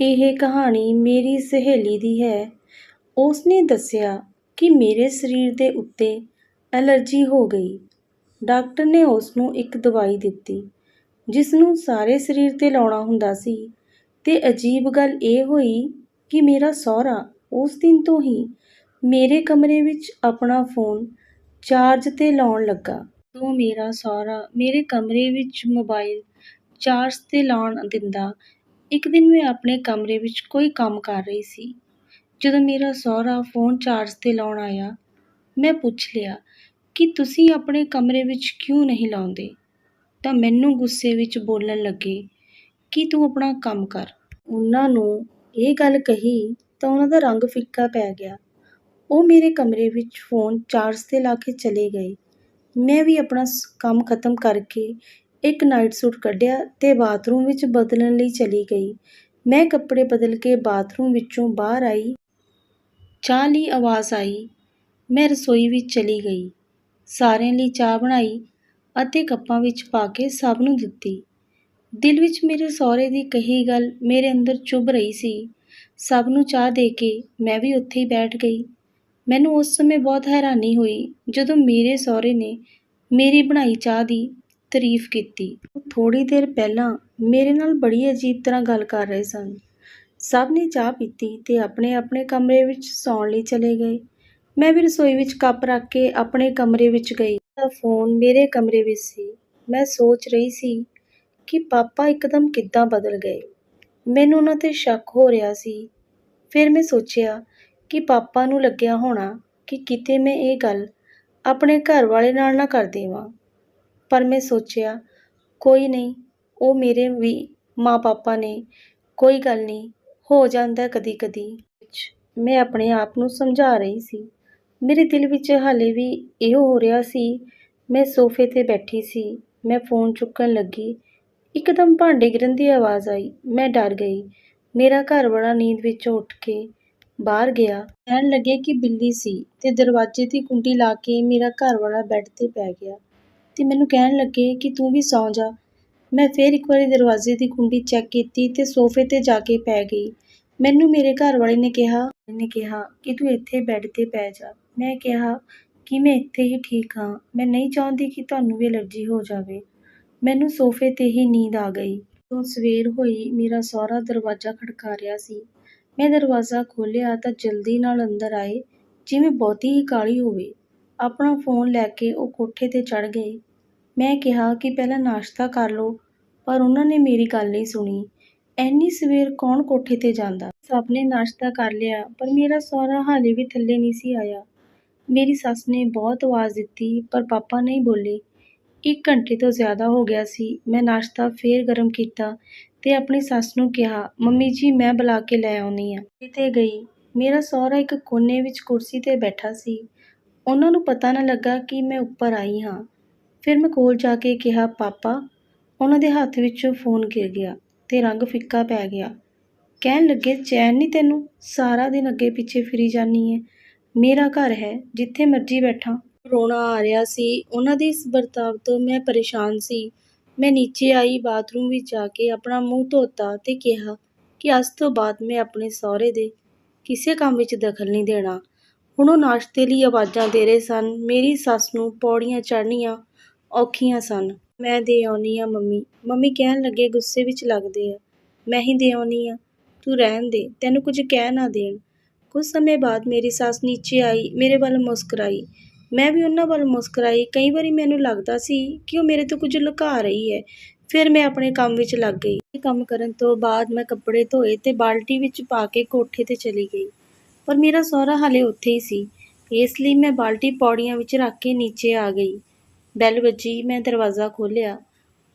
ਇਹ ਕਹਾਣੀ ਮੇਰੀ ਸਹੇਲੀ ਦੀ ਹੈ। ਉਸ ਨੇ ਦੱਸਿਆ ਕਿ ਮੇਰੇ ਸਰੀਰ ਦੇ ਉੱਤੇ ਐਲਰਜੀ ਹੋ ਗਈ। ਡਾਕਟਰ ਨੇ ਉਸ ਨੂੰ ਇੱਕ ਦਵਾਈ ਦਿੱਤੀ ਜਿਸ ਨੂੰ ਸਾਰੇ ਸਰੀਰ 'ਤੇ ਲਾਉਣਾ ਹੁੰਦਾ ਸੀ। ਤੇ ਅਜੀਬ ਗੱਲ ਇਹ ਹੋਈ ਕਿ ਮੇਰਾ ਸਹੁਰਾ ਉਸ ਦਿਨ ਤੋਂ ਹੀ ਮੇਰੇ ਕਮਰੇ ਵਿੱਚ ਆਪਣਾ ਫੋਨ ਚਾਰਜ 'ਤੇ ਲਾਉਣ ਲੱਗਾ। ਜਦੋਂ ਮੇਰਾ ਸਹੁਰਾ ਮੇਰੇ ਕਮਰੇ ਵਿੱਚ ਮੋਬਾਈਲ ਚਾਰਜ 'ਤੇ ਲਾਉਣ ਦਿੰਦਾ ਇੱਕ ਦਿਨ ਮੈਂ ਆਪਣੇ ਕਮਰੇ ਵਿੱਚ ਕੋਈ ਕੰਮ ਕਰ ਰਹੀ ਸੀ। ਜਦੋਂ ਮੇਰਾ ਸਹੁਰਾ ਫੋਨ ਚਾਰਜ 'ਤੇ ਲਾਉਣ ਆਇਆ, ਮੈਂ ਪੁੱਛ ਲਿਆ ਕਿ ਤੁਸੀਂ ਆਪਣੇ ਕਮਰੇ ਵਿੱਚ ਕਿਉਂ ਨਹੀਂ ਲਾਉਂਦੇ? ਤਾਂ ਮੈਨੂੰ ਗੁੱਸੇ ਵਿੱਚ ਬੋਲਣ ਲੱਗੇ, ਕਿ ਤੂੰ ਆਪਣਾ ਕੰਮ ਕਰ? ਉਹਨਾਂ ਨੂੰ ਇਹ ਗੱਲ ਕਹੀ ਤਾਂ ਉਹਨਾਂ ਦਾ ਰੰਗ ਫਿੱਕਾ ਪੈ ਗਿਆ। ਉਹ ਮੇਰੇ ਕਮਰੇ ਵਿੱਚ ਫੋਨ ਚਾਰਜ 'ਤੇ ਲਾ ਕੇ ਚਲੇ ਗਏ। ਮੈਂ ਵੀ ਆਪਣਾ ਸ- ਕੰਮ ਖਤਮ ਕਰਕੇ ਇੱਕ ਨਾਈਟ ਸੂਟ ਕੱਢਿਆ ਅਤੇ ਬਾਥਰੂਮ ਵਿੱਚ ਬਦਲਣ ਲਈ ਚਲੀ ਗਈ। ਮੈਂ ਕੱਪੜੇ ਬਦਲ ਕੇ ਬਾਥਰੂਮ ਵਿੱਚੋਂ ਬਾਹਰ ਆਈ। ਚਾਹ ਲਈ ਆਵਾਜ਼ ਆਈ। ਮੈਂ ਰਸੋਈ ਵਿੱਚ ਚਲੀ ਗਈ। ਸਾਰਿਆਂ ਲਈ ਚਾਹ ਬਣਾਈ ਅਤੇ ਕੱਪਾਂ ਵਿੱਚ ਪਾ ਕੇ ਸਭ ਨੂੰ ਦਿੱਤੀ। ਦਿਲ ਵਿੱਚ ਮੇਰੇ ਸਹੁਰੇ ਦੀ ਕਹੀ ਗੱਲ ਮੇਰੇ ਅੰਦਰ ਚੁੱਭ ਰਹੀ ਸੀ। ਸਭ ਨੂੰ ਚਾਹ ਦੇ ਕੇ ਮੈਂ ਵੀ ਉੱਥੇ ਹੀ ਬੈਠ ਗਈ। ਮੈਨੂੰ ਉਸ ਸਮੇਂ ਬਹੁਤ ਹੈਰਾਨੀ ਹੋਈ ਜਦੋਂ ਮੇਰੇ ਸਹੁਰੇ ਨੇ ਮੇਰੀ ਬਣਾਈ ਚਾਹ ਦੀ ਤਾਰੀਫ ਕੀਤੀ। ਉਹ ਥੋੜੀ ਦੇਰ ਪਹਿਲਾਂ ਮੇਰੇ ਨਾਲ ਬੜੀ ਅਜੀਬ ਤਰ੍ਹਾਂ ਗੱਲ ਕਰ ਰਹੇ ਸਨ। ਸਭ ਨੇ ਚਾਹ ਪੀਤੀ ਤੇ ਆਪਣੇ ਆਪਣੇ ਕਮਰੇ ਵਿੱਚ ਸੌਣ ਲਈ ਚਲੇ ਗਏ। ਮੈਂ ਵੀ ਰਸੋਈ ਵਿੱਚ ਕੱਪ ਰੱਖ ਕੇ ਆਪਣੇ ਕਮਰੇ ਵਿੱਚ ਗਈ। ਤਾਂ ਫੋਨ ਮੇਰੇ ਕਮਰੇ ਵਿੱਚ ਸੀ। ਮੈਂ ਸੋਚ ਰਹੀ ਸੀ ਕਿ ਪਾਪਾ ਇੱਕਦਮ ਕਿੱਦਾਂ ਬਦਲ ਗਏ। ਮੈਨੂੰ ਉਹਨਾਂ ਤੇ ਸ਼ੱਕ ਹੋ ਰਿਹਾ ਸੀ। ਫਿਰ ਮੈਂ ਸੋਚਿਆ ਕਿ ਪਾਪਾ ਨੂੰ ਲੱਗਿਆ ਹੋਣਾ ਕਿ ਕਿਤੇ ਮੈਂ ਇਹ ਗੱਲ ਆਪਣੇ ਘਰ ਵਾਲੇ ਨਾਲ ਨਾ ਕਰ ਦੇਵਾਂ। ਪਰ ਮੈਂ ਸੋਚਿਆ, ਕੋਈ ਨਹੀਂ, ਉਹ ਮੇਰੇ ਵੀ ਮਾਂ ਪਾਪਾ ਨੇ, ਕੋਈ ਗੱਲ ਨਹੀਂ, ਹੋ ਜਾਂਦਾ ਕਦੀ ਕਦੀ ਮੈਂ ਆਪਣੇ ਆਪ ਨੂੰ ਸਮਝਾ ਰਹੀ ਸੀ। ਮੇਰੇ ਦਿਲ ਵਿੱਚ ਹਾਲੇ ਵੀ ਇਹੋ ਹੋ ਰਿਹਾ ਸੀ, ਮੈਂ ਸੋਫੇ ਤੇ ਬੈਠੀ ਸੀ, ਮੈਂ ਫੋਨ ਚੁੱਕਣ ਲੱਗੀ। ਇੱਕਦਮ ਭਾਂਡੇ ਗਿਰਨ ਦੀ ਆਵਾਜ਼ ਆਈ, ਮੈਂ ਡਰ ਗਈ। ਮੇਰਾ ਘਰ ਵਾਲਾ ਨੀਂਦ ਵਿੱਚੋਂ ਉੱਠ ਕੇ ਬਾਹਰ ਗਿਆ। ਕਹਿਣ ਲੱਗੇ ਕਿ ਬਿੱਲੀ ਸੀ ਤੇ ਦਰਵਾਜ਼ੇ ਦੀ ਕੁੰਡੀ ਲਾ ਕੇ ਮੇਰਾ ਘਰ ਵਾਲਾ ਬੈੱਡ ਤੇ ਪੈ ਗਿਆ। ਤੇ ਮੈਨੂੰ ਕਹਿਣ ਲੱਗੇ ਕਿ ਤੂੰ ਵੀ ਸੌਂ ਜਾ। ਮੈਂ ਫੇਰ ਇੱਕ ਵਾਰੀ ਦਰਵਾਜ਼ੇ ਦੀ ਕੁੰਡੀ ਚੈੱਕ ਕੀਤੀ ਤੇ ਸੋਫੇ ਤੇ ਜਾ ਕੇ ਪੈ ਗਈ। ਮੈਨੂੰ ਮੇਰੇ ਘਰ ਵਾਲੇ ਨੇ ਕਿਹਾ ਨੇ ਕਿਹਾ ਕਿ ਤੂੰ ਇੱਥੇ ਬੈੱਡ ਤੇ ਪੈ ਜਾ। ਮੈਂ ਕਿਹਾ, ਕਿ ਮੈਂ ਇੱਥੇ ਹੀ ਠੀਕ ਹਾਂ। ਮੈਂ ਨਹੀਂ ਚਾਹੁੰਦੀ ਕਿ ਤੁਹਾਨੂੰ ਵੀ ਐਲਰਜੀ ਹੋ ਜਾਵੇ। ਮੈਨੂੰ ਸੋਫੇ ਤੇ ਹੀ ਨੀਂਦ ਆ ਗਈ। ਜਦੋਂ ਸਵੇਰ ਹੋਈ, ਮੇਰਾ ਸਹੁਰਾ ਦਰਵਾਜ਼ਾ ਖੜਕਾ ਰਿਹਾ ਸੀ। ਮੈਂ ਦਰਵਾਜ਼ਾ ਖੋਲ੍ਹਿਆ ਤਾਂ ਜਲਦੀ ਨਾਲ ਅੰਦਰ ਆਏ, ਜਿਵੇਂ ਬਹੁਤੀ ਹੀ ਕਾਹਲੀ ਹੋਵੇ। ਆਪਣਾ ਫੋਨ ਲੈ ਕੇ ਉਹ ਕੋਠੇ ਤੇ ਚੜ੍ਹ ਗਏ। ਮੈਂ ਕਿਹਾ ਕਿ ਪਹਿਲਾਂ ਨਾਸ਼ਤਾ ਕਰ ਲਓ, ਪਰ ਉਹਨਾਂ ਨੇ ਮੇਰੀ ਗੱਲ ਨਹੀਂ ਸੁਣੀ। ਐਨੀ ਸਵੇਰ ਕੌਣ ਕੋਠੇ ਤੇ ਜਾਂਦਾ? ਸਭ ਨੇ ਨਾਸ਼ਤਾ ਕਰ ਲਿਆ, ਪਰ ਮੇਰਾ ਸਹੁਰਾ ਹਾਲੇ ਵੀ ਥੱਲੇ ਨਹੀਂ ਸੀ ਆਇਆ। ਮੇਰੀ ਸੱਸ ਨੇ ਬਹੁਤ ਆਵਾਜ਼ ਦਿੱਤੀ, ਪਰ ਪਾਪਾ ਨਹੀਂ ਬੋਲੇ। ਇੱਕ ਘੰਟੇ ਤੋਂ ਜ਼ਿਆਦਾ ਹੋ ਗਿਆ ਸੀ, ਮੈਂ ਨਾਸ਼ਤਾ ਫੇਰ ਗਰਮ ਕੀਤਾ ਤੇ ਆਪਣੀ ਸੱਸ ਨੂੰ ਕਿਹਾ, ਮੰਮੀ ਜੀ, ਮੈਂ ਬੁਲਾ ਕੇ ਲੈ ਆਉਣੀ ਆ ਤੇ ਗਈ। ਮੇਰਾ ਸਹੁਰਾ ਇੱਕ ਕੋਨੇ ਵਿੱਚ ਕੁਰਸੀ ਤੇ ਬੈਠਾ ਸੀ। ਉਹਨਾਂ ਨੂੰ ਪਤਾ ਨਾ ਲੱਗਾ ਕਿ ਮੈਂ ਉੱਪਰ ਆਈ ਹਾਂ। ਫਿਰ ਮੈਂ ਕੋਲ ਜਾ ਕੇ ਕਿਹਾ, ਪਾਪਾ। ਉਹਨਾਂ ਦੇ ਹੱਥ ਵਿੱਚੋਂ ਫੋਨ ਗਿਰ ਗਿਆ ਤੇ ਰੰਗ ਫਿੱਕਾ ਪੈ ਗਿਆ। ਕਹਿਣ ਲੱਗੇ, ਚੈਨ ਨਹੀਂ ਤੈਨੂੰ? ਸਾਰਾ ਦਿਨ ਅੱਗੇ ਪਿੱਛੇ ਫਿਰੀ ਜਾਨੀ ਹੈ ਮੇਰਾ ਘਰ ਹੈ, ਜਿੱਥੇ ਮਰਜ਼ੀ ਬੈਠਾ। ਰੋਣਾ ਆ ਰਿਹਾ ਸੀ। ਉਹਨਾਂ ਦੇ ਇਸ ਵਰਤਾਵ ਤੋਂ ਮੈਂ ਪਰੇਸ਼ਾਨ ਸੀ। ਮੈਂ ਨੀਚੇ ਆਈ, ਬਾਥਰੂਮ ਵਿੱਚ ਜਾ ਕੇ ਆਪਣਾ ਮੂੰਹ ਧੋਤਾ ਤੇ ਕਿਹਾ ਕਿ ਅੱਜ ਤੋਂ ਬਾਅਦ ਮੈਂ ਆਪਣੇ ਸਹੁਰੇ ਦੇ ਕਿਸੇ ਕੰਮ ਵਿੱਚ ਦਖਲ ਨਹੀਂ ਦੇਣਾ। ਹੁਣ ਉਹ ਨਾਸ਼ਤੇ ਲਈ ਆਵਾਜ਼ਾਂ ਦੇ ਰਹੇ ਸਨ। ਮੇਰੀ ਸੱਸ ਨੂੰ ਪੌੜੀਆਂ ਚੜ੍ਹਨੀਆਂ ਔਖੀਆਂ ਸਨ। ਮੈਂ ਦੇ ਆਉਣੀ ਆ, ਮੰਮੀ। ਮੰਮੀ ਕਹਿਣ ਲੱਗੇ, ਗੁੱਸੇ ਵਿੱਚ ਲੱਗਦੇ ਆ। ਮੈਂ ਹੀ ਦੇ ਆਉਣੀ ਆ। ਤੂੰ ਰਹਿਣ ਦੇ। ਤੈਨੂੰ ਕੁਝ ਕਹਿ ਨਾ ਦੇਣ। ਕੁਝ ਸਮੇਂ ਬਾਅਦ ਮੇਰੀ ਸੱਸ ਨੀਚੇ ਆਈ, ਮੇਰੇ ਵੱਲ ਮੁਸਕਰਾਈ। ਮੈਂ ਵੀ ਉਹਨਾਂ ਵੱਲ ਮੁਸਕਰਾਈ। ਕਈ ਵਾਰੀ ਮੈਨੂੰ ਲੱਗਦਾ ਸੀ ਕਿ ਉਹ ਮੇਰੇ ਤੋਂ ਕੁਝ ਲੁਕਾ ਰਹੀ ਹੈ। ਫਿਰ ਮੈਂ ਆਪਣੇ ਕੰਮ ਵਿੱਚ ਲੱਗ ਗਈ। ਕੰਮ ਕਰਨ ਤੋਂ ਬਾਅਦ ਮੈਂ ਕੱਪੜੇ ਧੋਏ ਤੇ ਬਾਲਟੀ ਵਿੱਚ ਪਾ ਕੇ ਕੋਠੇ ਤੇ ਚਲੀ ਗਈ। ਪਰ ਮੇਰਾ ਸਹੁਰਾ ਹਾਲੇ ਉੱਥੇ ਹੀ ਸੀ। ਇਸ ਲਈ ਮੈਂ ਬਾਲਟੀ ਪੌੜੀਆਂ ਵਿੱਚ ਰੱਖ ਕੇ ਨੀਚੇ ਆ ਗਈ। ਬੈਲ ਵੱਜੀ, ਮੈਂ ਦਰਵਾਜ਼ਾ ਖੋਲ੍ਹਿਆ।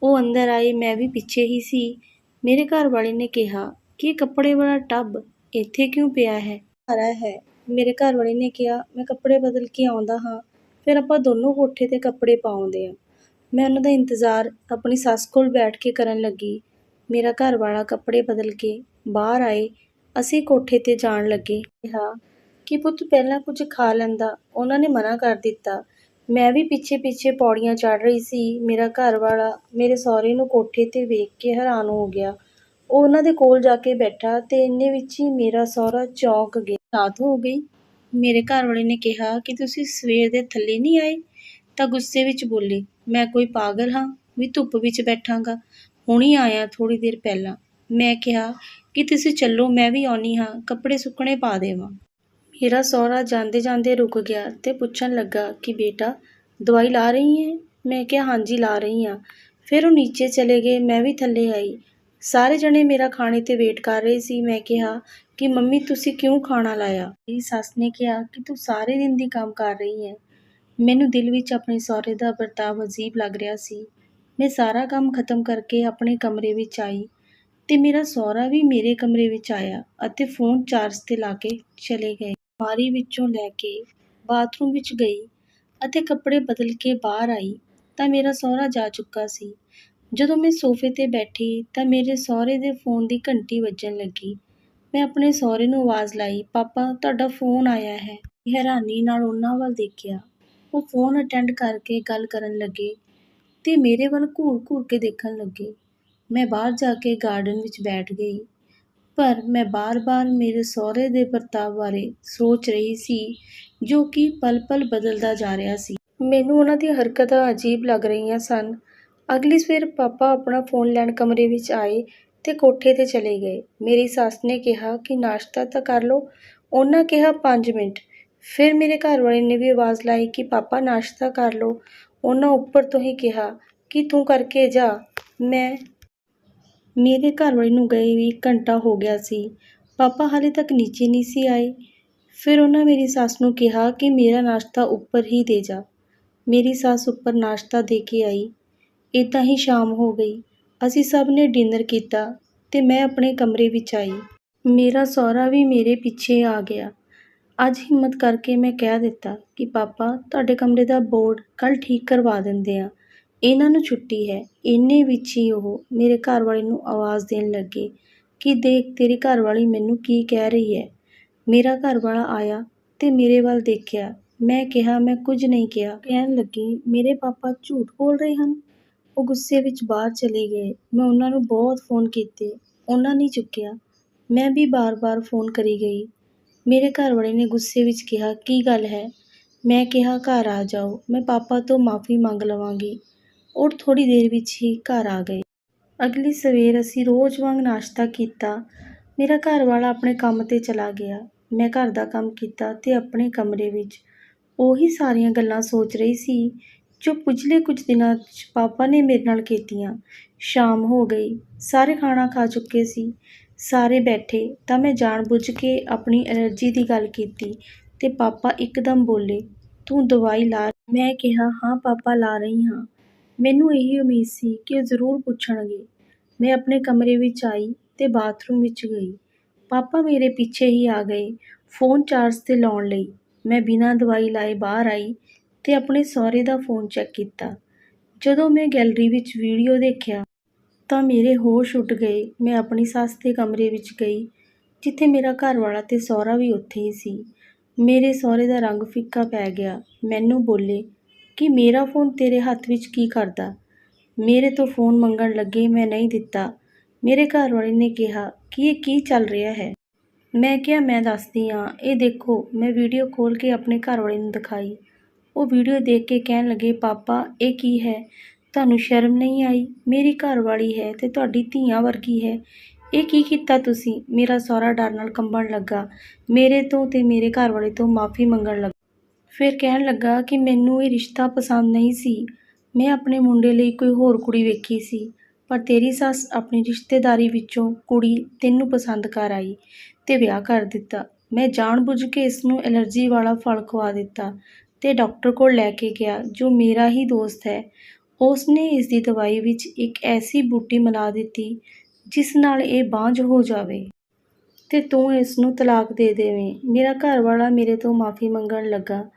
ਉਹ ਅੰਦਰ ਆਏ, ਮੈਂ ਵੀ ਪਿੱਛੇ ਹੀ ਸੀ। ਮੇਰੇ ਘਰ ਵਾਲੇ ਨੇ ਕਿਹਾ, ਕਿ ਕੱਪੜੇ ਵਾਲਾ ਟੱਬ ਇੱਥੇ ਕਿਉਂ ਪਿਆ ਹੈ? ਭਰਾ ਹੈ। ਮੇਰੇ ਘਰ ਵਾਲੇ ਨੇ ਕਿਹਾ, ਮੈਂ ਕੱਪੜੇ ਬਦਲ ਕੇ ਆਉਂਦਾ ਹਾਂ, ਫਿਰ ਆਪਾਂ ਦੋਨੋਂ ਕੋਠੇ ਤੇ ਕੱਪੜੇ ਪਾਉਂਦੇ ਆ ਮੈਂ ਉਹਨਾਂ ਦਾ ਇੰਤਜ਼ਾਰ ਆਪਣੀ ਸੱਸ ਕੋਲ ਬੈਠ ਕੇ ਕਰਨ ਲੱਗੀ। ਮੇਰਾ ਘਰ ਵਾਲਾ ਕੱਪੜੇ ਬਦਲ ਕੇ ਬਾਹਰ ਆਏ, ਅਸੀਂ ਕੋਠੇ ਤੇ ਜਾਣ ਲੱਗੇ। ਕਿਹਾ ਕਿ, ਪੁੱਤ, ਪਹਿਲਾਂ ਕੁਝ ਖਾ ਲੈਂਦਾ। ਉਹਨਾਂ ਨੇ ਮਨਾ ਕਰ ਦਿੱਤਾ। ਮੈਂ ਵੀ ਪਿੱਛੇ ਪਿੱਛੇ ਪੌੜੀਆਂ ਚੜ੍ਹ ਰਹੀ ਸੀ। ਮੇਰਾ ਘਰ ਵਾਲਾ ਮੇਰੇ ਸਹੁਰੇ ਨੂੰ ਕੋਠੇ ਤੇ ਵੇਖ ਕੇ ਹੈਰਾਨ ਹੋ ਗਿਆ। ਉਹ ਉਹਨਾਂ ਦੇ ਕੋਲ ਜਾ ਕੇ ਬੈਠਾ ਅਤੇ ਇੰਨੇ ਵਿੱਚ ਹੀ ਮੇਰਾ ਸਹੁਰਾ ਚੌਂਕ ਗਿਆ ਰਾਤ ਹੋ ਗਈ। ਮੇਰੇ ਘਰ ਵਾਲੇ ਨੇ ਕਿਹਾ ਕਿ ਤੁਸੀਂ ਸਵੇਰ ਦੇ ਥੱਲੇ ਨਹੀਂ ਆਏ? ਤਾਂ ਗੁੱਸੇ ਵਿੱਚ ਬੋਲੇ, ਮੈਂ ਕੋਈ ਪਾਗਲ ਹਾਂ, ਵੀ ਧੁੱਪ ਵਿੱਚ ਬੈਠਾਂਗਾ। ਹੁਣੀ ਆਇਆ ਥੋੜ੍ਹੀ ਦੇਰ ਪਹਿਲਾਂ। ਮੈਂ ਕਿਹਾ ਕਿ ਤੁਸੀਂ ਚੱਲੋ, ਮੈਂ ਵੀ ਆਉਂਦੀ ਹਾਂ, ਕੱਪੜੇ ਸੁੱਕਣੇ ਪਾ ਦੇਵਾਂ। ਮੇਰਾ ਸਹੁਰਾ ਜਾਂਦੇ ਜਾਂਦੇ ਰੁਕ ਗਿਆ ਤੇ ਪੁੱਛਣ ਲੱਗਾ ਕਿ ਬੇਟਾ, ਦਵਾਈ ਲਾ ਰਹੀ ਹੈ ਮੈਂ ਕਿਹਾ, ਹਾਂਜੀ, ਲਾ ਰਹੀ ਹਾਂ ਫਿਰ ਉਹ ਨੀਚੇ ਚਲੇ ਗਏ, ਮੈਂ ਵੀ ਥੱਲੇ ਆਈ। ਸਾਰੇ ਜਣੇ ਮੇਰਾ ਖਾਣੇ ਤੇ ਵੇਟ ਕਰ ਰਹੇ ਸੀ। ਮੈਂ ਕਿਹਾ ਕਿ ਮੰਮੀ, ਤੁਸੀਂ ਕਿਉਂ ਖਾਣਾ ਲਾਇਆ? ਮੇਰੀ ਸੱਸ ਨੇ ਕਿਹਾ ਕਿ ਤੂੰ ਸਾਰੇ ਦਿਨ ਦੀ ਕੰਮ ਕਰ ਰਹੀ ਹੈ ਮੈਨੂੰ ਦਿਲ ਵਿੱਚ ਆਪਣੇ ਸਹੁਰੇ ਦਾ ਵਰਤਾਵ ਅਜੀਬ ਲੱਗ ਰਿਹਾ ਸੀ। ਮੈਂ ਸਾਰਾ ਕੰਮ ਖਤਮ ਕਰਕੇ ਆਪਣੇ ਕਮਰੇ ਵਿੱਚ ਆਈ ਤੇ ਮੇਰਾ ਸਹੁਰਾ ਵੀ ਮੇਰੇ ਕਮਰੇ ਵਿੱਚ ਆਇਆ ਅਤੇ ਫੋਨ ਚਾਰਜ ਤੇ ਲਾ ਕੇ ਚਲੇ ਗਏ। ਬਾਰੀ ਵਿੱਚੋਂ ਲੈ ਕੇ ਬਾਥਰੂਮ ਵਿੱਚ ਗਈ ਅਤੇ ਕੱਪੜੇ ਬਦਲ ਕੇ ਬਾਹਰ ਆਈ ਤਾਂ ਮੇਰਾ ਸਹੁਰਾ ਜਾ ਚੁੱਕਾ ਸੀ। ਜਦੋਂ ਮੈਂ ਸੋਫੇ ਤੇ ਬੈਠੀ ਤਾਂ ਮੇਰੇ ਸਹੁਰੇ ਦੇ ਫੋਨ ਦੀ ਘੰਟੀ ਵੱਜਣ ਲੱਗੀ। ਮੈਂ ਆਪਣੇ ਸਹੁਰੇ ਨੂੰ ਆਵਾਜ਼ ਲਾਈ, ਪਾਪਾ, ਤੁਹਾਡਾ ਫੋਨ ਆਇਆ ਹੈ। ਹੈਰਾਨੀ ਨਾਲ ਉਹਨਾਂ ਵੱਲ ਦੇਖਿਆ। ਉਹ ਫੋਨ ਅਟੈਂਡ ਕਰਕੇ ਗੱਲ ਕਰਨ ਲੱਗੇ ਅਤੇ ਮੇਰੇ ਵੱਲ ਘੂਰ-ਘੂਰ ਕੇ ਦੇਖਣ ਲੱਗੇ। ਮੈਂ ਬਾਹਰ ਜਾ ਕੇ ਗਾਰਡਨ ਵਿੱਚ ਬੈਠ ਗਈ। ਪਰ ਮੈਂ ਬਾਰ-ਬਾਰ ਮੇਰੇ ਸਹੁਰੇ ਦੇ ਵਰਤਾਵ ਬਾਰੇ ਸੋਚ ਰਹੀ ਸੀ, ਜੋ ਕਿ ਪਲ-ਪਲ ਬਦਲਦਾ ਜਾ ਰਿਹਾ ਸੀ। ਮੈਨੂੰ ਉਹਨਾਂ ਦੀਆਂ ਹਰਕਤਾਂ ਅਜੀਬ ਲੱਗ ਰਹੀਆਂ ਸਨ। ਅਗਲੀ ਸਵੇਰ ਪਾਪਾ ਆਪਣਾ ਫੋਨ ਲੈਣ ਕਮਰੇ ਵਿੱਚ ਆਏ ਤੇ ਕੋਠੇ ਤੇ ਚਲੇ ਗਏ। ਮੇਰੀ ਸੱਸ ਨੇ ਕਿਹਾ ਕਿ ਨਾਸ਼ਤਾ ਤਾਂ ਕਰ ਲਓ। ਉਹਨਾਂ ਕਿਹਾ ਪੰਜ ਮਿੰਟ। ਫਿਰ ਮੇਰੇ ਘਰਵਾਲੇ ਨੇ ਵੀ ਆਵਾਜ਼ ਲਾਈ ਕਿ ਪਾਪਾ ਨਾਸ਼ਤਾ ਕਰ ਲਓ। ਉਹਨਾਂ ਉੱਪਰ ਤੋਂ ਹੀ ਕਿਹਾ ਕਿ ਤੂੰ ਕਰਕੇ ਜਾ। ਮੈਂ ਮੇਰੇ ਘਰ ਵਾਲੇ ਨੂੰ ਗਏ ਵੀ ਘੰਟਾ ਹੋ ਗਿਆ ਸੀ। ਪਾਪਾ ਹਾਲੇ ਤੱਕ ਨੀਚੇ ਨਹੀਂ ਸੀ ਆਏ। ਫਿਰ ਉਹਨਾਂ ਮੇਰੀ ਸੱਸ ਨੂੰ ਕਿਹਾ ਕਿ ਮੇਰਾ ਨਾਸ਼ਤਾ ਉੱਪਰ ਹੀ ਦੇ ਜਾ। ਮੇਰੀ ਸੱਸ ਉੱਪਰ ਨਾਸ਼ਤਾ ਦੇ ਕੇ ਆਈ। ਇੱਦਾਂ ਹੀ ਸ਼ਾਮ ਹੋ ਗਈ। ਅਸੀਂ ਸਭ ਨੇ ਡਿਨਰ ਕੀਤਾ ਤੇ ਮੈਂ ਆਪਣੇ ਕਮਰੇ ਵਿੱਚ ਆਈ। ਮੇਰਾ ਸਹੁਰਾ ਵੀ ਮੇਰੇ ਪਿੱਛੇ ਆ ਗਿਆ। ਅੱਜ ਹਿੰਮਤ ਕਰਕੇ ਮੈਂ ਕਹਿ ਦਿੱਤਾ ਕਿ ਪਾਪਾ, ਤੁਹਾਡੇ ਕਮਰੇ ਦਾ ਬੋਰਡ ਕੱਲ ਠੀਕ ਕਰਵਾ ਦਿੰਦੇ ਆ ਇਹਨਾਂ ਨੂੰ ਛੁੱਟੀ ਹੈ। ਇੰਨੇ ਵਿੱਚ ਹੀ ਉਹ ਮੇਰੇ ਘਰ ਵਾਲੇ ਨੂੰ ਆਵਾਜ਼ ਦੇਣ ਲੱਗੇ ਕਿ ਦੇਖ ਤੇਰੀ ਘਰ ਵਾਲੀ ਮੈਨੂੰ ਕੀ ਕਹਿ ਰਹੀ ਹੈ। ਮੇਰਾ ਘਰ ਵਾਲਾ ਆਇਆ ਤੇ ਮੇਰੇ ਵੱਲ ਦੇਖਿਆ। ਮੈਂ ਕਿਹਾ, ਮੈਂ ਕੁਝ ਨਹੀਂ ਕਿਹਾ। ਕਹਿਣ ਲੱਗੀ, ਮੇਰੇ ਪਾਪਾ ਝੂਠ ਬੋਲ ਰਹੇ ਹਨ? ਉਹ ਗੁੱਸੇ ਵਿੱਚ ਬਾਹਰ ਚਲੇ ਗਏ। ਮੈਂ ਉਹਨਾਂ ਨੂੰ ਬਹੁਤ ਫੋਨ ਕੀਤੇ। ਉਹਨਾਂ ਨੇ ਚੁੱਕਿਆ। ਮੈਂ ਵੀ ਬਾਰ-ਬਾਰ ਫੋਨ ਕਰੀ ਗਈ। ਮੇਰੇ ਘਰ ਵਾਲੇ ਨੇ ਗੁੱਸੇ ਵਿੱਚ ਕਿਹਾ, ਕੀ ਗੱਲ ਹੈ? ਮੈਂ ਕਿਹਾ, ਘਰ ਆ ਜਾਓ। ਮੈਂ ਪਾਪਾ ਤੋਂ ਮਾਫੀ ਮੰਗ ਲਵਾਂਗੀ। ਔਰ ਥੋੜੀ ਦੇਰ ਵਿੱਚ ਹੀ ਘਰ ਆ ਗਏ। ਅਗਲੀ ਸਵੇਰ ਅਸੀਂ ਰੋਜ਼ ਵਾਂਗ ਨਾਸ਼ਤਾ ਕੀਤਾ। ਮੇਰਾ ਘਰ ਵਾਲਾ ਆਪਣੇ ਕੰਮ ਤੇ ਚਲਾ ਗਿਆ। ਮੈਂ ਘਰ ਦਾ ਕੰਮ ਕੀਤਾ ਤੇ ਆਪਣੇ ਕਮਰੇ ਵਿੱਚ ਉਹੀ ਸਾਰੀਆਂ ਗੱਲਾਂ ਸੋਚ ਰਹੀ ਸੀ, ਜੋ ਪਿਛਲੇ ਕੁਝ ਦਿਨਾਂ 'ਚ ਪਾਪਾ ਨੇ ਮੇਰੇ ਨਾਲ ਕੀਤੀਆਂ। ਸ਼ਾਮ ਹੋ ਗਈ। ਸਾਰੇ ਖਾਣਾ ਖਾ ਚੁੱਕੇ ਸੀ। ਸਾਰੇ ਬੈਠੇ ਤਾਂ ਮੈਂ ਜਾਣਬੁੱਝ ਕੇ ਆਪਣੀ ਐਲਰਜੀ ਦੀ ਗੱਲ ਕੀਤੀ ਤੇ ਪਾਪਾ ਇੱਕਦਮ ਬੋਲੇ, ਤੂੰ ਦਵਾਈ ਲਾ। ਮੈਂ ਕਿਹਾ, ਹਾਂ, ਪਾਪਾ ਲਾ ਰਹੀ ਹਾਂ। ਮੈਨੂੰ ਇਹੀ ਉਮੀਦ ਸੀ ਕਿ ਉਹ ਜ਼ਰੂਰ ਪੁੱਛਣਗੇ। ਮੈਂ ਆਪਣੇ ਕਮਰੇ ਵਿੱਚ ਆਈ ਤੇ ਬਾਥਰੂਮ ਵਿੱਚ ਗਈ। ਪਾਪਾ ਮੇਰੇ ਪਿੱਛੇ ਹੀ ਆ ਗਏ, ਫੋਨ ਚਾਰਜ ਤੇ ਲਾਉਣ ਲਈ। ਮੈਂ ਬਿਨਾਂ ਦਵਾਈ ਲਾਏ ਬਾਹਰ ਆਈ ਤੇ ਆਪਣੇ ਸਹੁਰੇ ਦਾ ਫੋਨ ਚੈੱਕ ਕੀਤਾ। ਜਦੋਂ ਮੈਂ ਗੈਲਰੀ ਵਿੱਚ ਵੀਡੀਓ ਦੇਖਿਆ ਤਾਂ ਮੇਰੇ ਹੋਸ਼ ਉੱਡ ਗਏ। ਮੈਂ ਆਪਣੀ ਸੱਸ ਦੇ ਕਮਰੇ ਵਿੱਚ ਗਈ, ਜਿੱਥੇ ਮੇਰਾ ਘਰ ਵਾਲਾ ਤੇ ਸਹੁਰਾ ਵੀ ਉੱਥੇ ਹੀ ਸੀ। ਮੇਰੇ ਸਹੁਰੇ ਦਾ ਰੰਗ ਫਿੱਕਾ ਪੈ ਗਿਆ। ਮੈਨੂੰ ਬੋਲੇ ਕਿ ਮੇਰਾ ਫੋਨ ਤੇਰੇ ਹੱਥ ਵਿੱਚ ਕੀ ਕਰਦਾ? ਮੇਰੇ ਤੋਂ ਫੋਨ ਮੰਗਣ ਲੱਗੇ ਮੈਂ ਨਹੀਂ ਦਿੱਤਾ। ਮੇਰੇ ਘਰ ਵਾਲੇ ਨੇ ਕਿਹਾ, ਕਿ ਇਹ ਕੀ ਚੱਲ ਰਿਹਾ ਹੈ? ਮੈਂ ਕਿਹਾ, ਮੈਂ ਦੱਸਦੀ ਹਾਂ। ਇਹ ਦੇਖੋ, ਮੈਂ ਵੀਡੀਓ ਖੋਲ੍ਹ ਕੇ ਆਪਣੇ ਘਰ ਵਾਲੇ ਨੂੰ ਦਿਖਾਈ। ਉਹ ਵੀਡੀਓ ਦੇਖ ਕੇ ਕਹਿਣ ਲੱਗੇ, ਪਾਪਾ, ਇਹ ਕੀ ਹੈ? ਤੁਹਾਨੂੰ ਸ਼ਰਮ ਨਹੀਂ ਆਈ? ਮੇਰੀ ਘਰ ਵਾਲੀ ਹੈ ਤੇ ਤੁਹਾਡੀ ਧੀਆਂ ਵਰਗੀ ਹੈ। ਇਹ ਕੀ ਕੀਤਾ ਤੁਸੀਂ? ਮੇਰਾ ਸਹੁਰਾ ਡਰ ਨਾਲ ਕੰਬਣ ਲੱਗਾ। ਮੇਰੇ ਤੋਂ ਤੇ ਮੇਰੇ ਘਰ ਵਾਲੇ ਤੋਂ ਮਾਫੀ ਮੰਗਣ ਲੱਗਾ। ਫਿਰ ਕਹਿਣ ਲੱਗਾ ਕਿ ਮੈਨੂੰ ਇਹ ਰਿਸ਼ਤਾ ਪਸੰਦ ਨਹੀਂ ਸੀ। ਮੈਂ ਆਪਣੇ ਮੁੰਡੇ ਲਈ ਕੋਈ ਹੋਰ ਕੁੜੀ ਵੇਖੀ ਸੀ, ਪਰ ਤੇਰੀ ਸੱਸ ਆਪਣੀ ਰਿਸ਼ਤੇਦਾਰੀ ਵਿੱਚੋਂ ਕੁੜੀ ਤੈਨੂੰ ਪਸੰਦ ਕਰ ਆਈ ਤੇ ਵਿਆਹ ਕਰ ਦਿੱਤਾ। ਮੈਂ ਜਾਣਬੁੱਝ ਕੇ ਇਸ ਨੂੰ ਐਲਰਜੀ ਵਾਲਾ ਫਲ ਖਵਾ ਦਿੱਤਾ ਤੇ ਡਾਕਟਰ ਕੋਲ ਲੈ ਕੇ ਗਿਆ, ਜੋ ਮੇਰਾ ਹੀ ਦੋਸਤ ਹੈ। ਉਸ ਨੇ ਇਸ ਦੀ ਦਵਾਈ ਵਿੱਚ ਇੱਕ ਐਸੀ ਬੂਟੀ ਮਿਲਾ ਦਿੱਤੀ, ਜਿਸ ਨਾਲ ਇਹ ਬਾਂਝ ਹੋ ਜਾਵੇ। ਤੇ ਤੂੰ ਇਸ ਨੂੰ ਤਲਾਕ ਦੇ ਦੇਵੇਂ। ਮੇਰਾ ਘਰ ਵਾਲਾ ਮੇਰੇ ਤੋਂ ਮਾਫੀ ਮੰਗਣ ਲੱਗਾ।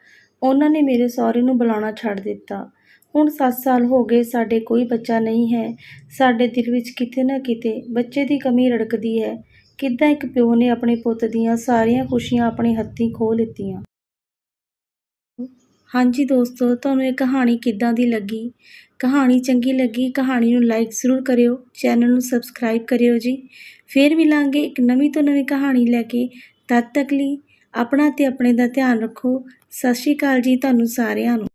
ਉਹਨਾਂ ਨੇ ਮੇਰੇ ਸਹੁਰੇ ਨੂੰ ਬੁਲਾਉਣਾ ਛੱਡ ਦਿੱਤਾ। ਹੁਣ 7 ਸਾਲ ਹੋ ਗਏ, ਸਾਡੇ ਕੋਈ ਬੱਚਾ ਨਹੀਂ ਹੈ। ਸਾਡੇ ਦਿਲ ਵਿੱਚ ਕਿਤੇ ਨਾ ਕਿਤੇ ਬੱਚੇ ਦੀ ਕਮੀ ਰੜਕਦੀ ਹੈ। ਕਿੱਦਾਂ ਇੱਕ ਪਿਓ ਨੇ ਆਪਣੇ ਪੁੱਤ ਦੀਆਂ ਸਾਰੀਆਂ ਖੁਸ਼ੀਆਂ ਆਪਣੇ ਹੱਥੀਂ ਖੋਹ ਲਿੱਤੀਆਂ। ਹਾਂਜੀ ਦੋਸਤੋ, ਤੁਹਾਨੂੰ ਇਹ ਕਹਾਣੀ ਕਿੱਦਾਂ ਦੀ ਲੱਗੀ? ਕਹਾਣੀ ਚੰਗੀ ਲੱਗੀ, ਕਹਾਣੀ ਨੂੰ ਲਾਈਕ ਜ਼ਰੂਰ ਕਰਿਓ ਚੈਨਲ ਨੂੰ ਸਬਸਕ੍ਰਾਈਬ ਕਰਿਓ ਜੀ। ਫੇਰ ਮਿਲਾਂਗੇ ਇੱਕ ਨਵੀਂ ਤੋਂ ਨਵੀਂ ਕਹਾਣੀ ਲੈ ਕੇ। ਤਦ ਤੱਕ ਲਈ ਆਪਣਾ ਤੇ ਆਪਣੇ ਦਾ ਧਿਆਨ ਰੱਖੋ। ਸਤਿ ਸ਼੍ਰੀ ਅਕਾਲ ਜੀ ਤੁਹਾਨੂੰ ਸਾਰਿਆਂ ਨੂੰ।